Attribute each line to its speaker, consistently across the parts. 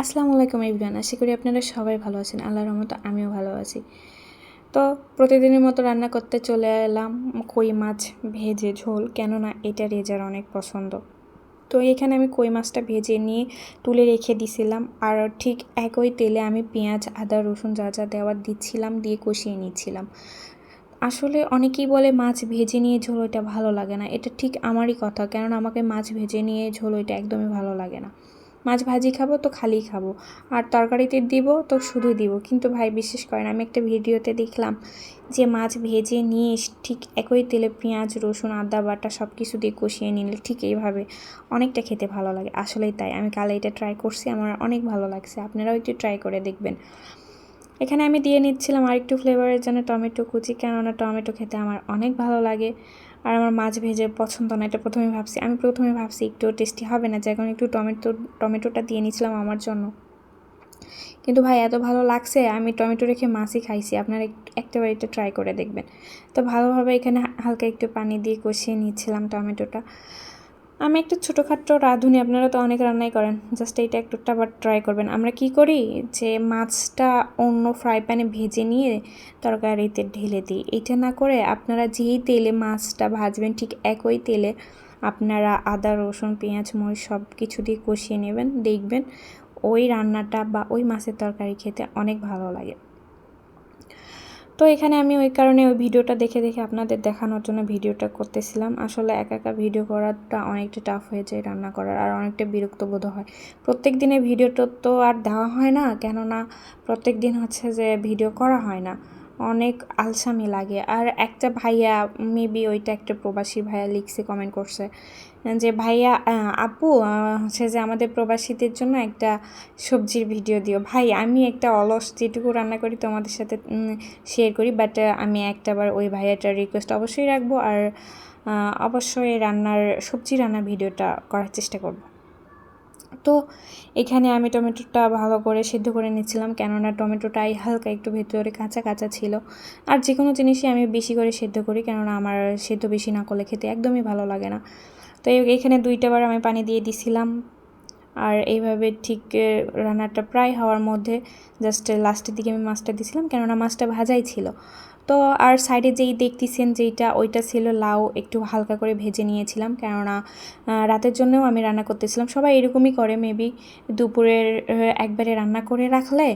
Speaker 1: আসসালামু আলাইকুম ইবরান আশা করি আপনারা সবাই ভালো আছেন। আল্লাহর রহমত আমিও ভালো আছি। তো প্রতিদিনের মতো রান্না করতে চলে এলাম কই মাছ ভেজে ঝোল, কেননা এটা রেজার অনেক পছন্দ। তো এখানে আমি কই মাছটা ভেজে নিয়ে তুলে রেখে দিছিলাম, আর ঠিক একই তেলে আমি পেঁয়াজ, আদা, রসুন যা যা দেওয়ার দিচ্ছিলাম দিয়ে কষিয়ে নিচ্ছিলাম। আসলে অনেকেই বলে মাছ ভেজে নিয়ে ঝোল ওইটা ভালো লাগে না, এটা ঠিক আমারই কথা, কেননা আমাকে মাছ ভেজে নিয়ে ঝোল ওইটা একদমই ভালো লাগে না। মাছ ভাজি খাব তো খালি খাব। আর তরকারিতে দিব তো শুধু দিব। কিন্তু ভাই বিশ্বাস করেন, আমি একটা ভিডিওতে দেখলাম যে মাছ ভেজে নিয়ে ঠিক একই তেলে পেঁয়াজ, রসুন, আদা, বাটা সব কিছু দিয়ে কষিয়ে নিলে ঠিক এইভাবে অনেকটা খেতে ভালো লাগে। আসলেই তাই। আমি কালে এটা ট্রাই করছি, আমার অনেক ভালো লাগছে। আপনারাও একটু ট্রাই করে দেখবেন। এখানে আমি দিয়ে নিচ্ছিলাম আরেকটু ফ্লেভারের জন্য টমেটো কুচি, কেননা টমেটো খেতে আমার অনেক ভালো লাগে। আর আমার মাছ ভেজে পছন্দ না, এটা প্রথমে ভাবছি। আমি প্রথমে ভাবছি একটু টেস্টি হবে না যে এখন একটু টমেটো, টমেটোটা দিয়ে নিয়েছিলাম আমার জন্য। কিন্তু ভাই, এত ভালো লাগছে, আমি টমেটো রেখে মাছই খাইছি। আপনারা একটাবার এটা ট্রাই করে দেখবেন। তো ভালোভাবে এখানে হালকা একটু পানি দিয়ে কষিয়ে নিচ্ছিলাম টমেটোটা। আমি একটা ছোটোখাটো রাঁধুনি, আপনারা তো অনেক রান্নাই করেন। জাস্ট এইটা একটু আবার ট্রাই করবেন। আমরা কি করি যে মাছটা অন্য ফ্রাই প্যানে ভেজে নিয়ে তরকারিতে ঢেলে দিই। এটা না করে আপনারা যেই তেলে মাছটা ভাজবেন, ঠিক একই তেলে আপনারা আদা, রসুন, পেঁয়াজ, মরিচ সব কিছু দিয়ে কষিয়ে নেবেন, দেখবেন ওই রান্নাটা বা ওই মাছের তরকারি খেতে অনেক ভালো লাগে। তো এখানে আমি ওই কারণে ওই ভিডিওটা দেখে দেখে আপনাদের দেখানোর জন্য ভিডিওটা করতেছিলাম। আসলে একা একা ভিডিও করাটা অনেকটা টাফ হয়ে যায় রান্না করার, আর অনেকটা বিরক্তবোধ হয়। প্রত্যেক দিনে ভিডিওটা তো আর দেওয়া হয় না, কেননা প্রত্যেক দিন হচ্ছে যে ভিডিও করা হয় না। অনেক আলসামি লাগে। আর একটা ভাইয়া মেবি ওইটা একটা প্রবাসী ভাইয়া লিখছে কমেন্ট করছে যে, ভাইয়া আপু হচ্ছে যে আমাদের প্রবাসীদের জন্য একটা সবজির ভিডিও দিও। ভাই, আমি একটা অলস যেটুকু রান্না করি তোমাদের সাথে শেয়ার করি বাট আমি একটাবার ওই ভাইয়াটার রিকোয়েস্ট অবশ্যই রাখব। আর অবশ্যই রান্নার, সবজি রান্নার ভিডিওটা করার চেষ্টা করব। তো এখানে আমি টমেটোটা ভালো করে সিদ্ধ করে নিচ্ছিলাম, কেননা টমেটোটাই হালকা একটু ভেতরে কাঁচা কাঁচা ছিল। আর যে কোনো জিনিসই আমি বেশি করে সিদ্ধ করি, কেননা আমার সিদ্ধ বেশি না করলে খেতে একদমই ভালো লাগে না। তো এখানে দুইটা বার আমি পানি দিয়ে দিছিলাম। আর এইভাবে ঠিক রান্নাটা প্রায় হওয়ার মধ্যে জাস্ট লাস্টের দিকে আমি মাছটা দিছিলাম, কেননা মাছটা ভাজাই ছিল। তো আর সাইডে যেই দেখতেছেন যেইটা, ওইটা ছিল লাউ, একটু হালকা করে ভেজে নিয়েছিলাম, কেননা রাতের জন্যও আমি রান্না করতেছিলাম। সবাই এরকমই করে মেবি দুপুরের একবারে রান্না করে রাখলে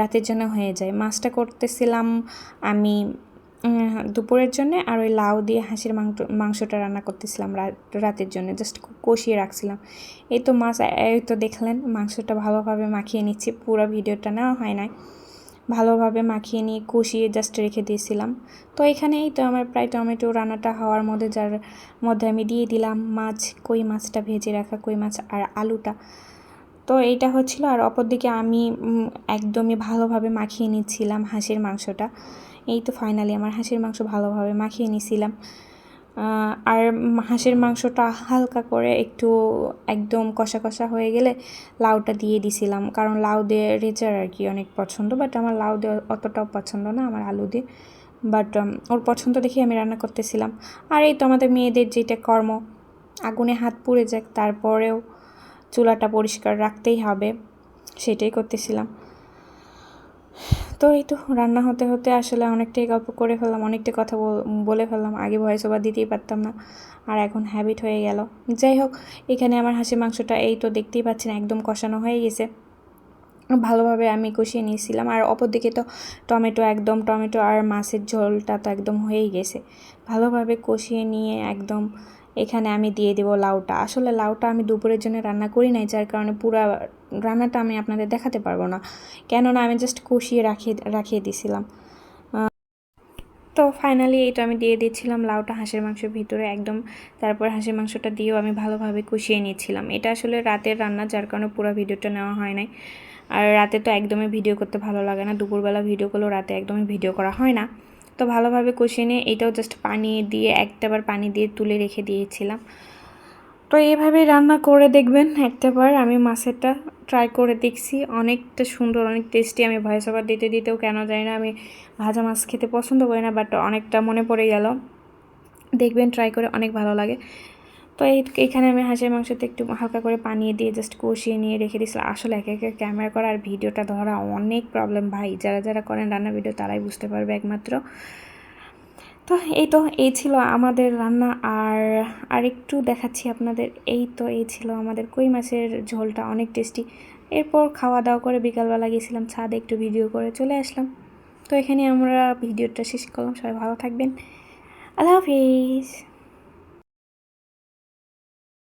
Speaker 1: রাতের জন্য হয়ে যায়। মাছটা করতেছিলাম আমি দুপুরের জন্য আর ওই লাউ দিয়ে হাঁসের মাংস, মাংসটা রান্না করতেছিলাম রাতের জন্য জাস্ট কষিয়ে রাখছিলাম। এই তো মাছ, এই তো দেখলেন, মাংসটা ভালোভাবে মাখিয়ে নিচ্ছি, পুরো ভিডিওটা নেওয়া হয় নাই। ভালোভাবে মাখিয়ে নিয়ে কষিয়ে জাস্ট রেখে দিয়েছিলাম। তো এখানেই তো আমার প্রায় টমেটো রান্নাটা হওয়ার মধ্যে, যার মধ্যে আমি দিয়ে দিলাম মাছ, কই মাছটা ভেজে রাখা, কই মাছ আর আলুটা। তো এইটা হচ্ছিল আর অপরদিকে আমি একদমই ভালোভাবে মাখিয়ে নিচ্ছিলাম হাঁসের মাংসটা। এই তো ফাইনালি আমার হাঁসের মাংস ভালোভাবে মাখিয়ে নিছিলাম। আর হাঁসের মাংসটা হালকা করে একটু একদম কষা কষা হয়ে গেলে লাউটা দিয়ে দিছিলাম। কারণ লাউ দিয়ে রেচার আর কি অনেক পছন্দ বাট আমার লাউ দিয়ে অতটাও পছন্দ না আমার আলু দিয়ে। বাট ওর পছন্দ দেখে আমি রান্না করতেছিলাম। আর এই তো আমাদের মেয়েদের যেটা কর্ম, আগুনে হাত পুড়ে যাক, তারপরেও চুলাটা পরিষ্কার রাখতেই হবে, সেটাই করতেছিলাম। তো এই তো রান্না হতে হতে আসলে অনেকটাই গল্প করে ফেললাম, অনেকটা কথা বলে ফেললাম। আগে ভয়েস ওভার দিতেই পারতাম না, আর এখন হ্যাবিট হয়ে গেল। যাই হোক, এখানে আমার হাসি মাংসটা এই তো দেখতেই পাচ্ছেন একদম কষানো হয়ে গেছে। ভালোভাবে আমি কষিয়ে নিয়েছিলাম, আর অপরদিকে তো টমেটো একদম, টমেটো আর মাছের ঝোলটা তো একদম হয়েই গেছে। ভালোভাবে কষিয়ে নিয়ে একদম এখানে আমি দিয়ে দেবো লাউটা। আসলে লাউটা আমি দুপুরের জন্য রান্না করি নাই, যার কারণে পুরো রান্নাটা আমি আপনাদের দেখাতে পারব না। কেননা আমি জাস্ট কষিয়ে রাখিয়ে রাখিয়ে দিছিলাম। তো ফাইনালি এটা আমি দিয়ে দিচ্ছিলাম লাউটা হাঁসের মাংসের ভিতরে একদম। তারপর হাঁসের মাংসটা দিয়েও আমি ভালোভাবে কষিয়ে নিয়েছিলাম এটা আসলে রাতের রান্না, যার কারণে পুরো ভিডিওটা নেওয়া হয় নাই। আর রাতে তো একদমই ভিডিও করতে ভালো লাগে না। দুপুরবেলা ভিডিও করলেও রাতে একদমই ভিডিও করা হয় না। তো ভালোভাবে কষিয়ে নিয়ে এটাও জাস্ট পানি দিয়ে একটাবার পানি দিয়ে তুলে রেখে দিয়েছিলাম। তো এইভাবে রান্না করে দেখবেন একটাবার, আমি মাছেরটা ট্রাই করে দেখছি। অনেকটা সুন্দর, অনেক টেস্টি আমি ভয়েস ওভার দিতে দিতেও কেন জানি না, আমি ভাজা মাছ খেতে পছন্দ করি না বাট অনেকটা মনে পড়ে গেল। দেখবেন ট্রাই করে অনেক ভালো লাগে। তো এই এখানে আমি হাঁসের মাংসতে একটু হালকা করে পানি দিয়ে জাস্ট কষিয়ে নিয়ে রেখে দিয়েছিলাম। আসলে একে একে ক্যামেরা করা আর ভিডিওটা ধরা অনেক প্রবলেম ভাই। যারা যারা করেন রান্না ভিডিও তারাই বুঝতে পারবে একমাত্র। তো এই তো, এই ছিল আমাদের রান্না। আর আরেকটু দেখাচ্ছি আপনাদের। এই তো, এই ছিল আমাদের কই মাছের ঝোলটা, অনেক টেস্টি এরপর খাওয়া দাওয়া করে বিকালবেলা গেছিলাম ছাদে একটু ভিডিও করে চলে আসলাম। তো এখানে আমরা ভিডিওটা শেষ করলাম। সবাই ভালো থাকবেন। আল্লাহ হাফিজ।